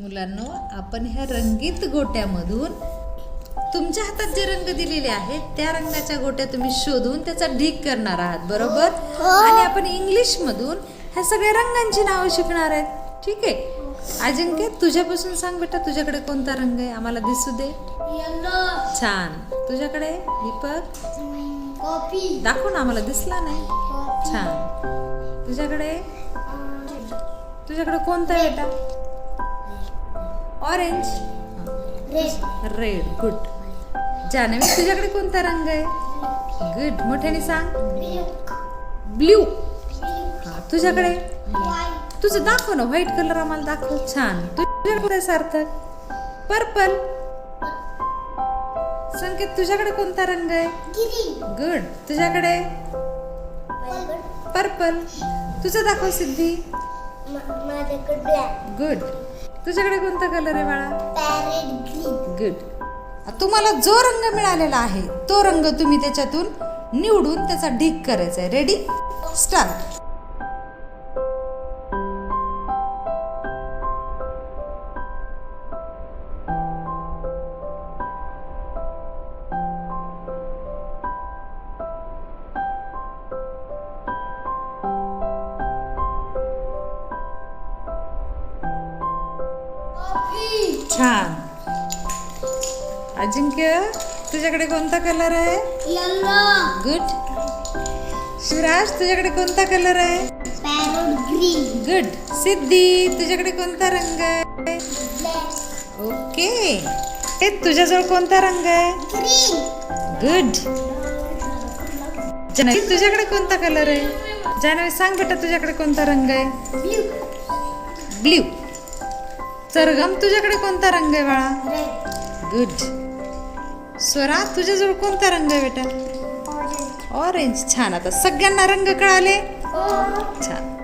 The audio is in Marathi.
मुलांनो आपण ह्या रंगीत गोट्यामधून तुमच्या हातात जे रंग दिलेले आहेत त्या रंगाच्या गोट्या तुम्ही शोधून त्याचा ढीक करणार आहात बरोबर? आणि आपण इंग्लिश मधून ह्या सगळ्या रंगांची नावं शिकणार आहेत. ठीक आहे? अजिंक्य तुझ्यापासून सांग बेटा तुझ्याकडे कोणता रंग आहे? आम्हाला दिसू दे. छान. तुझ्याकडे? दीपक? कॉफी. दाखव ना आम्हाला दिसला नाही. छान. तुझ्याकडे? तुझ्याकडे कोणता आहे बेटा? ऑरेंज. रेड गुड जानवी तुझ्याकडे कोणता रंग आहे? गुड मोठ्याने सांग. ब्ल्यू हा तुझ्याकडे? तुझं दाखव ना व्हाईट कलर आम्हाला दाखव. छान. तुझ्याकडे सार्थक. पर्पल संकेत तुझ्याकडे कोणता रंग आहे? गुड तुझ्याकडे? पर्पल तुझं दाखव सिद्धी. गुड तुझ्याकडे कोणता कलर आहे बाळा? गुड तुम्हाला जो रंग मिळालेला आहे तो रंग तुम्ही त्याच्यातून निवडून त्याचा ढीक करायचा आहे. रेडी स्टार्ट छान. अजिंक्य तुझ्याकडे कोणता कलर आहे? येलो गुड शिवराज तुझ्याकडे कोणता कलर आहे? गुड सिद्धी तुझ्याकडे कोणता रंग आहे? ब्लॅक ओके ए तुझ्याजवळ कोणता रंग आहे? ग्रीन गुड जानवी तुझ्याकडे कोणता कलर आहे? जानवी सांग बेटा तुझ्याकडे कोणता रंग आहे? ब्लू ब्ल्यू सरगम तुझ्याकडे कोणता रंग आहे बाळा? रेड गुड स्वरा तुझ्याजवळ कोणता रंग आहे बेटा? ऑरेंज छान. आता सगळ्यांना रंग कळाले? Oh. छान.